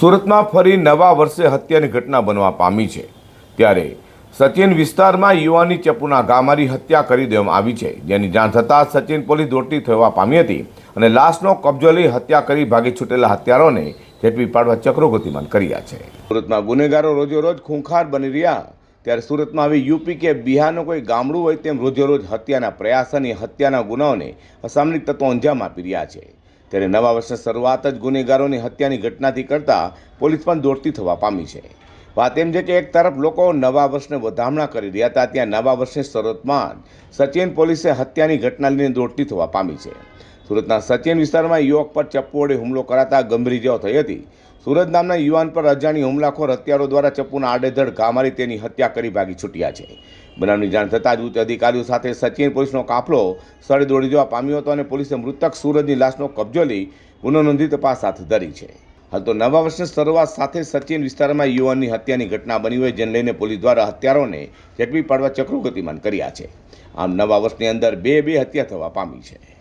સુરતમાં ફરી નવા વર્ષે હત્યાની ઘટના બનવા પામી છે. ત્યારે સચિન વિસ્તારમાં યુવાની ચપ્પુના ઘા મારી હત્યા કરી દેવામાં આવી છે. જેની જાણ થતાં સચિન પોલીસ દોડતી થવા પામી હતી અને લાશનો કબજો લઈ હત્યા કરી ભાગી છૂટેલા હત્યારોને ઝડપી પાડવા ચક્રો ગતિમાન કર્યા છે. સુરતમાં ગુનેગારો રોજેરોજ ખૂંખાર બની રહ્યા. ત્યારે સુરતમાં હવે યુપી કે બિહારનું કોઈ ગામડું હોય તેમ રોજેરોજ હત્યાના પ્રયાસ અને હત્યાના ગુનાઓને અસામરિક તત્વો અંજામ આપી રહ્યા છે. ત્યારે નવા વર્ષની શરૂઆત જ ગુનેગારોની હત્યાની ઘટનાથી કરતાં પોલીસ પણ દોડતી થવા પામી છે. વાત એમ છે કે એક તરફ લોકો નવા વર્ષને વધામણા કરી રહ્યા હતા, ત્યાં નવા વર્ષની શરૂઆતમાં સચિન પોલીસે હત્યાની ઘટના લઈને દોડતી થવા પામી છે. સુરતના સચિન વિસ્તારમાં યુવક પર ચપ્પુ વડે હુમલો કરાતા ગંભીર ઇજાઓ થઈ હતી. સુરત નામના યુવાન પર અજાણી હુમલાખોર હત્યારો દ્વારા ચપ્પુના આડેધડ ઘા મારી તેની હત્યા કરી ભાગી છૂટ્યા છે. બનાવની જાણ થતાં જ ઉચ્ચ અધિકારીઓ સાથે સચિન પોલીસનો કાફલો સ્થળે દોડી જવા પામ્યો હતો અને પોલીસે મૃતક સુરતની લાશનો કબજો લઈ ગુનો નોંધી તપાસ હાથ ધરી છે. હાલ તો નવા વર્ષની શરૂઆત સાથે સચિન વિસ્તારમાં યુવાનની હત્યાની ઘટના બની હોય જેને લઈને પોલીસ દ્વારા હત્યારોને ઝડપી પાડવા ચક્રો ગતિમાન કર્યા છે. આમ નવા વર્ષની અંદર બે બે હત્યા થવા પામી છે.